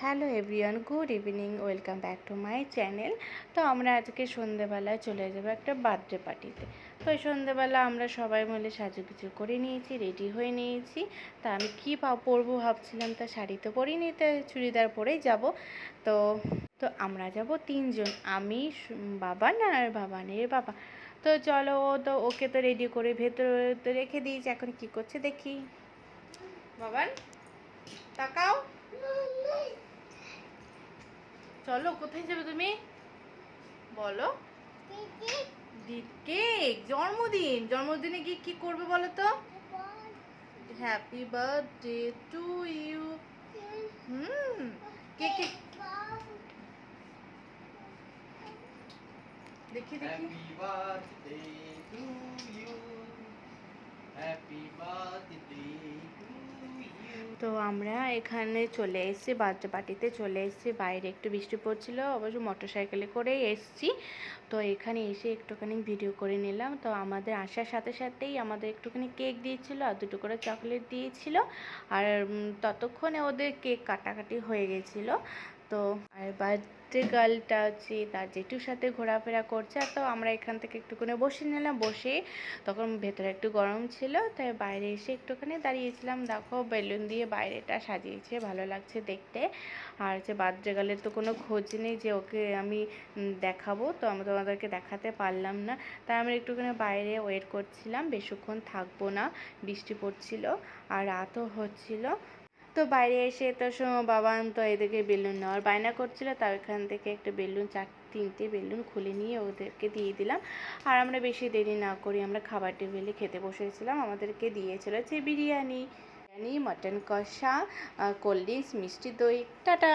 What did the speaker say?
Hello everyone, good evening, welcome back to my channel. তো আমরা আজকে সন্ধেবেলায় চলে যাব একটা বার্থডে পার্টিতে। তো ওই সন্ধেবেলা আমরা সবাই মিলে সাজুগুজু করে নিয়েছি, রেডি হয়ে নিয়েছি। তা আমি কী পা, পরবো ভাবছিলাম, তা শাড়ি তো পরিনি, তো চুড়িদার পরেই যাব। তো তো আমরা যাব তিনজন, আমি সু- না আর বাবা বাবানের বাবা। তো চলো ও তো ওকে তো রেডি করে ভেতরে তো রেখে দিয়েছি, এখন কি করছে দেখি। বাবান, তাকাও। চলো, কোথায় যাবে তুমি? বলো। কেক, জন্মদিন। জন্মদিনে গিয়ে কি করবে বলো তো? হ্যাপি বার্থডে টু ইউ কে কে দেখি দেখি। Happy birthday to you. তো আমরা এখানে চলে এসেছি বার্থডে পার্টিতে চলে এসেছি। বাইরে একটু বৃষ্টি পড়ছিল, অবশ্য মোটর সাইকেলে করেই এসেছি। তো এখানে এসে একটুখানি ভিডিও করে নিলাম। তো আমাদের আসার সাথে সাথেই আমাদের একটুখানি কেক দিয়েছিল, আর দুটো করে চকলেট দিয়েছিল। আর ততক্ষণে ওদের কেক কাটাকাটি হয়ে গেছিল। তো আর বার্থডে গার্লটা হচ্ছে তার জেঠুর সাথে ঘোরাফেরা করছে, আর তো আমরা এখান থেকে একটুখানি বসে নিলাম, বসে তখন ভেতরে একটু গরম ছিল, তাই বাইরে এসে একটুখানি দাঁড়িয়েছিলাম। দেখো বেলুন দিয়ে বাইরেটা সাজিয়েছে, ভালো লাগছে দেখতে। আর হচ্ছে বার্থডে গার্লের তো কোনো খোঁজ নেই যে ওকে আমি দেখাবো, তো আমি তোমাদেরকে দেখাতে পারলাম না। তাই আমরা একটুখানি বাইরে ওয়েট করছিলাম, বেশিক্ষণ থাকব না, বৃষ্টি পড়ছিল, আর রাতও হচ্ছিল। তো বাইরে এসে তো বাবা তো এদিকে বেলুন নেওয়ার বায়না করছিল, তার ওখান থেকে একটা বেলুন, চার, তিনটে বেলুন খুলে নিয়ে ওদেরকে দিয়ে দিলাম। আর আমরা বেশি দেরি না করি আমরা খাবার টেবিলে খেতে বসেছিলাম, আমাদেরকে দিয়েছিল যে বিরিয়ানি। বিরিয়ানি, মটন কষা কোল্ড ড্রিঙ্কস, মিষ্টি দই, টাটা!